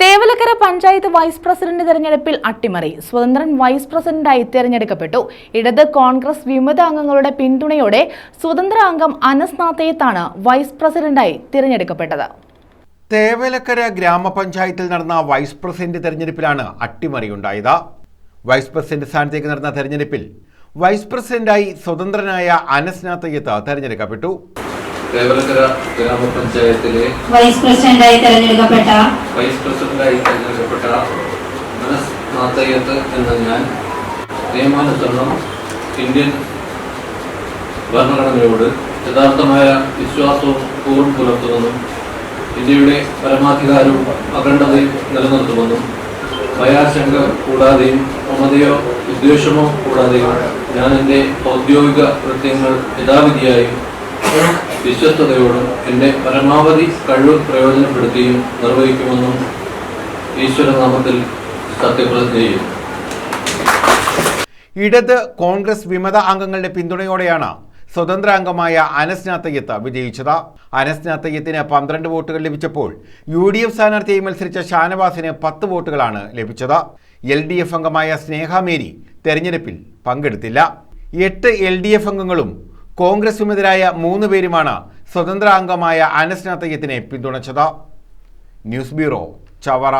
Thevalakkara panchayat vice president തെരഞ്ഞെടുപ്പിൽ അട്ടിമറി. സ്വതന്ത്രൻ vice പ്രസിഡന്റായി തെരഞ്ഞെടുക്കപ്പെട്ടു. ഇടത് കോൺഗ്രസ് വിമത അംഗങ്ങളുടെ പിന്തുണയോടെ സ്വതന്ത്ര അംഗം അനസ് നാത്തയത്താണ് വൈസ് പ്രസിഡന്റായി തിരഞ്ഞെടുക്കപ്പെട്ടത്. തേവലക്കര ഗ്രാമപഞ്ചായത്തിൽ നടന്ന വൈസ് പ്രസിഡന്റ് തെരഞ്ഞെടുപ്പിലാണ് അട്ടിമറിയുണ്ടായത് വൈസ് പ്രസിഡന്റ് സ്ഥാനത്തേക്ക് നടന്ന തെരഞ്ഞെടുപ്പിൽ വൈസ് പ്രസിഡന്റായി സ്വതന്ത്രനായ അനസ് നാത്തയ്യത്ത് തെരഞ്ഞെടുക്കപ്പെട്ടു. തേവലക്കര ഗ്രാമപഞ്ചായത്തിലെ വൈസ് പ്രസിഡന്റായി തെരഞ്ഞെടുക്കപ്പെട്ട വൈസ് പ്രസിഡന്റായി തെരഞ്ഞെടുക്കപ്പെട്ട മനസ് നാത്തയ്യത്ത് എന്ന ഞാൻ നിയമാനുസരണം ഇന്ത്യൻ ഭരണഘടനയോട് യഥാർത്ഥമായ വിശ്വാസവും കൂറും പുലർത്തുമെന്നും ഇന്ത്യയുടെ പരമാധികാരവും അഖണ്ഡതയും നിലനിർത്തുമെന്നും ഭയാശങ്ക കൂടാതെയും മമതയോ ഉദ്ദേശമോ കൂടാതെയും ഞാൻ എന്റെ ഔദ്യോഗിക കൃത്യങ്ങൾ യഥാവിധിയായും വിശ്വസ്തയോടും എന്റെ പരമാവധി കഴിവ് പ്രയോജനപ്പെടുത്തിയും നിർവഹിക്കുമെന്നും ഈശ്വരനാമത്തിൽ സത്യപ്രതിജ്ഞ ചെയ്യും ഇടത് കോൺഗ്രസ് വിമത അംഗങ്ങളുടെ പിന്തുണയോടെയാണ് സ്വതന്ത്ര അംഗമായ അനസ് നാത്തയ്യത്ത് വിജയിച്ചത്. അനസ് നാത്തയ്യത്തിന് പന്ത്രണ്ട് വോട്ടുകൾ ലഭിച്ചപ്പോൾ യു ഡി എഫ് സ്ഥാനാർത്ഥിയായി മത്സരിച്ച ഷാനവാസിന് പത്ത് വോട്ടുകളാണ് ലഭിച്ചത്. എൽ ഡി എഫ് അംഗമായ സ്നേഹ മേരി തെരഞ്ഞെടുപ്പിൽ പങ്കെടുത്തില്ല. എട്ട് എൽ ഡി എഫ് അംഗങ്ങളും കോൺഗ്രസ് വിമതരായ മൂന്ന് പേരുമാണ് സ്വതന്ത്ര അംഗമായ അനസ് നാത്തയ്യത്തിനെ പിന്തുണച്ചത്. News bureau Chavara.